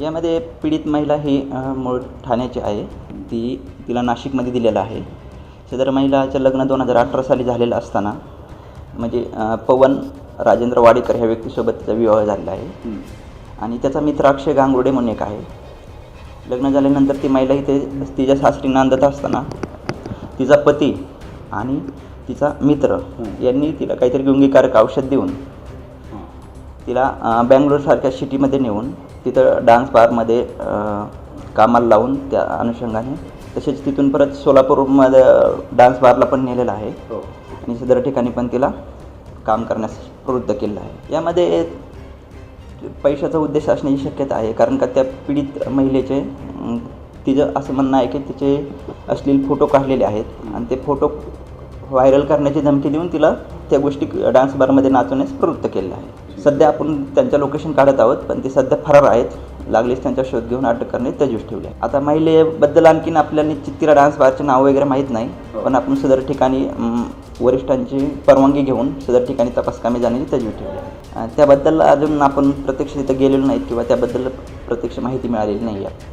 यामध्ये पीडित महिला ही मूळ ठाण्याची आहे. ती तिला नाशिकमध्ये दिलेलं आहे. सदर महिलाचं लग्न दोन हजार अठरा साली झालेलं असताना म्हणजे पवन राजेंद्र वाडेकर ह्या व्यक्तीसोबत तिचा विवाह झालेला आहे. आणि त्याचा मित्र अक्षय गांगुर्डे म्हणून एक आहे. लग्न झाल्यानंतर ती महिला इथे तिच्या सासरी नांदत असताना तिचा पती आणि तिचा मित्र यांनी तिला काहीतरी गुंगीकारक औषध देऊन तिला बँगलोरसारख्या सिटीमध्ये नेऊन तिथं डान्स बारमध्ये कामाला लावून त्या अनुषंगाने तसेच तिथून परत सोलापूरमध्ये डान्स बारला पण नेलेलं आहे. आणि सदर ठिकाणी पण तिला काम करण्यास प्रवृत्त केलेलं आहे. यामध्ये पैशाचा उद्देश असण्याची शक्यता आहे कारण का त्या पीडित महिलेचे तिचं असं म्हणणं आहे की तिचे अश्लील फोटो काढलेले आहेत आणि ते फोटो व्हायरल करण्याची धमकी देऊन तिला त्या गोष्टी डान्स बारमध्ये नाचवण्यास प्रवृत्त केलेलं आहे. सध्या आपण त्यांच्या लोकेशन काढत आहोत पण ते सध्या फरार आहेत. लागलीच त्यांचा शोध घेऊन अटक करणे तजवीज ठेवले. आहे. आता महिलेबद्दल आणखीन आपल्याला निश्चित तिला डान्स बारचे नाव वगैरे माहीत नाही पण आपण सदर ठिकाणी वरिष्ठांची परवानगी घेऊन सदर ठिकाणी तपासकामी जाण्याची तजवीज ठेवली त्याबद्दल अजून आपण प्रत्यक्ष तिथं गेलेलो नाहीत किंवा त्याबद्दल प्रत्यक्ष माहिती मिळालेली नाही आहे